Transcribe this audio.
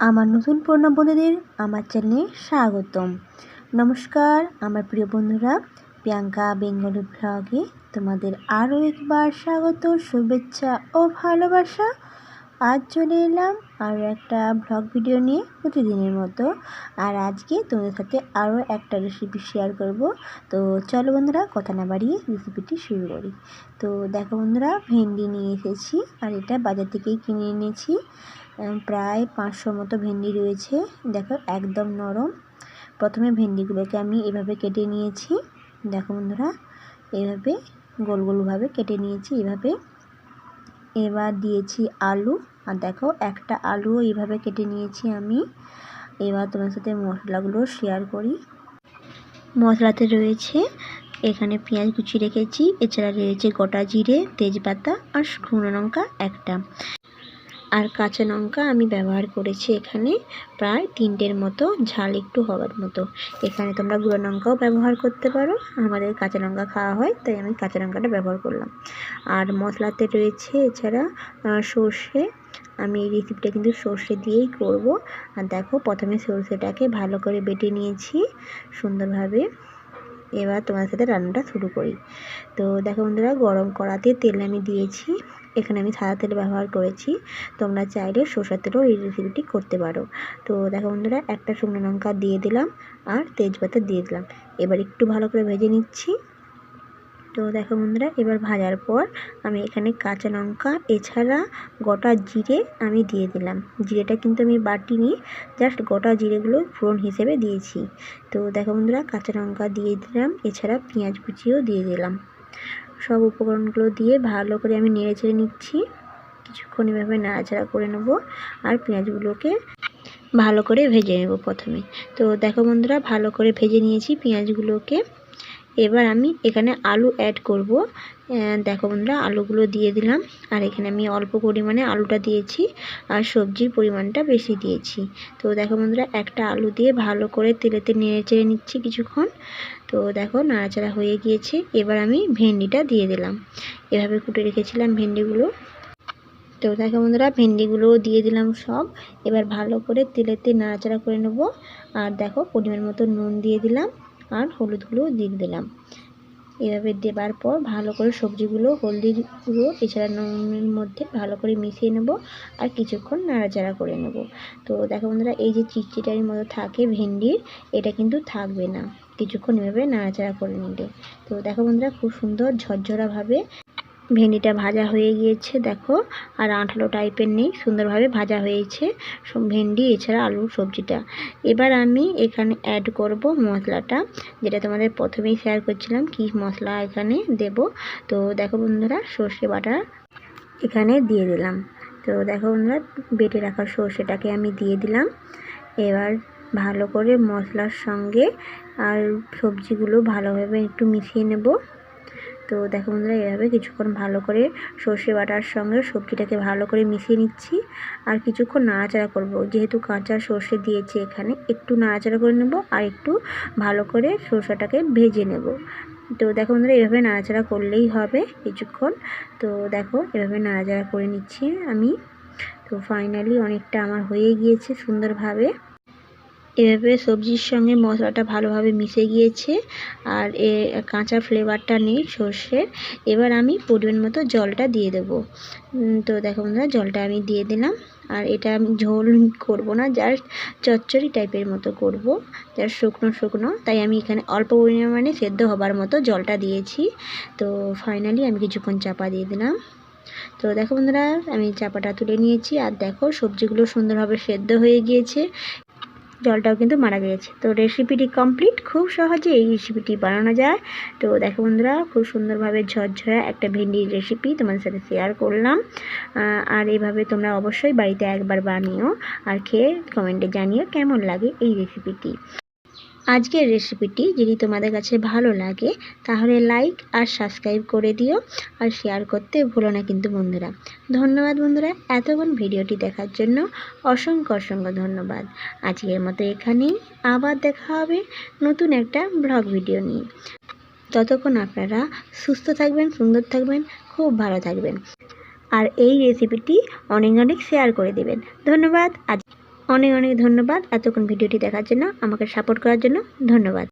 আমার নতুন পুরনো বন্ধুদের আমার চ্যানেলে স্বাগতম। নমস্কার, আমার প্রিয় বন্ধুরা, প্রিয়াঙ্কা বেঙ্গলি ব্লগে তোমাদের আরও একবার স্বাগত, শুভেচ্ছা ও ভালোবাসা। আজ চলে এলাম আরও একটা ব্লগ ভিডিও নিয়ে প্রতিদিনের মতো। আর আজকে তোমাদের সাথে আরও একটা রেসিপি শেয়ার করব। তো চলো বন্ধুরা, কথা না বাড়িয়ে রেসিপিটি শুরু করি। তো দেখো বন্ধুরা, ভেন্ডি নিয়ে এসেছি আর এটা বাজার থেকেই কিনে এনেছি। প্রায় পাঁচশো মতো ভেন্ডি রয়েছে। দেখো, একদম নরম। প্রথমে ভেন্ডিগুলোকে আমি এভাবে কেটে নিয়েছি। দেখো বন্ধুরা, এভাবে গোল গোলভাবে কেটে নিয়েছি, এভাবে। এবার দিয়েছি আলু। আর দেখো, একটা আলু এইভাবে কেটে নিয়েছি আমি। এবার তোমার সাথে মশলাগুলো শেয়ার করি। মশলাতে রয়েছে, এখানে পেঁয়াজ কুচি রেখেছি। এছাড়া রয়েছে গোটা জিরে, তেজপাতা আর শুকনো লঙ্কা একটা। আর কাঁচা লঙ্কা আমি ব্যবহার করেছি এখানে প্রায় তিনটের মতো, ঝাল একটু হওয়ার মতো। এখানে তোমরা গুঁড়ো লঙ্কাও ব্যবহার করতে পারো। আমাদের কাঁচা লঙ্কা খাওয়া হয়, তাই আমি কাঁচা লঙ্কাটা ব্যবহার করলাম। আর মশলাতে রয়েছে এছাড়া সর্ষে। আমি এই রেসিপিটা কিন্তু সর্ষে দিয়েই করব। আর দেখো, প্রথমে সর্ষেটাকে ভালো করে বেটে নিয়েছি সুন্দরভাবে। এবার তোমার সাথে রান্নাটা শুরু করি। তো দেখো বন্ধুরা, গরম কড়াতে তেল আমি দিয়েছি। এখানে আমি সাদা তেল ব্যবহার করেছি। তোমরা চাইলে সরষের তেলও এই রেসিপিটি করতে পারো। তো দেখো বন্ধুরা, একটা শুকনো লঙ্কা দিয়ে দিলাম আর তেজপাতা দিয়ে দিলাম। এবার একটু ভালো করে ভেজে নিচ্ছি। তো দেখো বন্ধুরা, এবার ভাজার পর আমি এখানে কাঁচা লঙ্কা এছাড়া গোটা জিরে আমি দিয়ে দিলাম। জিরেটা কিন্তু আমি বাটিনি জাস্ট গোটা জিরেগুলো ফোড়ন হিসেবে দিয়েছি। তো দেখো বন্ধুরা, কাঁচা লঙ্কা দিয়ে দিলাম, এছাড়া পেঁয়াজ কুচিও দিয়ে দিলাম। সব উপকরণগুলো দিয়ে ভালো করে আমি নেড়ে নিচ্ছি। কিছুক্ষণ এভাবে নাড়াচাড়া করে নেব আর পেঁয়াজগুলোকে ভালো করে ভেজে নেব প্রথমে। তো দেখো বন্ধুরা, ভালো করে ভেজে নিয়েছি পেঁয়াজগুলোকে। এবার আমি এখানে আলু অ্যাড করব। দেখো বন্ধুরা, আলুগুলো দিয়ে দিলাম। আর এখানে আমি অল্প পরিমাণে আলুটা দিয়েছি আর সবজির পরিমাণটা বেশি দিয়েছি। তো দেখো বন্ধুরা, একটা আলু দিয়ে ভালো করে তেলেতে নেড়ে চেড়ে নিচ্ছি কিছুক্ষণ। তো দেখো, নাড়াচাড়া হয়ে গিয়েছে। এবার আমি ভেন্ডিটা দিয়ে দিলাম। এভাবে কুটে রেখেছিলাম ভেন্ডিগুলো। তো দেখো বন্ধুরা ভেন্ডিগুলো দিয়ে দিলাম সব। এবার ভালো করে তেলেতে নাড়াচাড়া করে নেব। আর দেখো, পরিমাণ মতো নুন দিয়ে দিলাম। আর হলুদ হলুদগুলো দিয়ে দিলাম। এভাবে দেবার পর ভালো করে সবজিগুলো হলদি গুঁড়ো, এছাড়া নুনের মধ্যে ভালো করে মিশিয়ে নেব আর কিছুক্ষণ নাড়াচাড়া করে নেব। তো দেখো বন্ধুরা, এই যে চিটচিটারির মতো থাকে ভেন্ডির, এটা কিন্তু থাকবে না। কিছুক্ষণ এভাবে নাড়াচাড়া করে নিলে। তো দেখো বন্ধুরা, খুব সুন্দর ঝরঝরাভাবে ভেন্ডিটা ভাজা হয়ে গিয়েছে, দেখো। আর আঠালো টাইপের নেই, সুন্দরভাবে ভাজা হয়েছে। ভেন্ডি, এছাড়া আলুর সবজিটা। এবার আমি এখানে অ্যাড করব মশলাটা, যেটা তোমাদের প্রথমেই শেয়ার করছিলাম, কি মশলা এখানে দেব। তো দেখো বন্ধুরা, সর্ষে বাটা এখানে দিয়ে দিলাম। তো দেখো বন্ধুরা, বেটে রাখা সর্ষেটাকে আমি দিয়ে দিলাম। এবার ভালো করে মশলার সঙ্গে আর সবজিগুলো ভালোভাবে একটু মিশিয়ে নেব। তো দেখো বন্ধুরা, এভাবে কিছুক্ষণ ভালো করে সর্ষে বাটার সঙ্গে সবজিটাকে ভালো করে মিশিয়ে নিচ্ছি। আর কিছুক্ষণ নাড়াচাড়া করব। যেহেতু কাঁচা সর্ষে দিয়েছি এখানে, একটু নাড়াচাড়া করে নেব আর একটু ভালো করে সর্ষেটাকে ভেজে নেব। তো দেখো বন্ধুরা, এভাবে নাড়াচাড়া করলেই হবে কিছুক্ষণ। তো দেখো, এভাবে নাড়াচাড়া করে নিচ্ছি আমি। তো ফাইনালি অনেকটা আমার হয়ে গিয়েছে সুন্দরভাবে। এভাবে সবজির সঙ্গে মশলাটা ভালোভাবে মিশে গিয়েছে আর এ কাঁচা ফ্লেভারটা নেই সর্ষের। এবার আমি পরিমাণ মতো জলটা দিয়ে দেব। তো দেখো বন্ধুরা, জলটা আমি দিয়ে দিলাম। আর এটা আমি ঝোল করব না জাস্ট চচ্চড়ি টাইপের মতো করব। জাস্ট শুকনো শুকনো। তাই আমি এখানে অল্প পরিমাণে সেদ্ধ হবার মতো জলটা দিয়েছি। তো ফাইনালি আমি কিছুক্ষণ চাপা দিয়ে দিলাম। তো দেখো বন্ধুরা, আমি চাপাটা তুলে নিয়েছি। আর দেখো সবজিগুলো সুন্দরভাবে সেদ্ধ হয়ে গিয়েছে। জলটাও কিন্তু মারা গিয়েছে। তো রেসিপিটি কমপ্লিট খুব সহজে এই রেসিপিটি বানানো যায়। তো দেখো বন্ধুরা, খুব সুন্দরভাবে ঝরঝরা একটা ভেন্ডির রেসিপি তোমাদের সাথে শেয়ার করলাম। আর এভাবে তোমরা অবশ্যই বাড়িতে একবার বানিও আর খেয়ে কমেন্টে জানিও কেমন লাগে এই রেসিপিটি আজকের রেসিপিটি যদি তোমাদের কাছে ভালো লাগে, তাহলে লাইক আর সাবস্ক্রাইব করে দিও আর শেয়ার করতে ভুলো না কিন্তু বন্ধুরা। ধন্যবাদ বন্ধুরা এতক্ষণ ভিডিওটি দেখার জন্য। অসংখ্য অসংখ্য ধন্যবাদ। আজকের মতো এখানেই আবার দেখা হবে নতুন একটা ব্লগ ভিডিও নিয়ে। ততক্ষণ আপনারা সুস্থ থাকবেন, সুন্দর থাকবেন, খুব ভালো থাকবেন। আর এই রেসিপিটি অনেক অনেক শেয়ার করে দেবেন। ধন্যবাদ। আজ অনেক অনেক ধন্যবাদ। এতক্ষণ ভিডিওটি দেখার জন্য আমাকে সাপোর্ট করার জন্য ধন্যবাদ।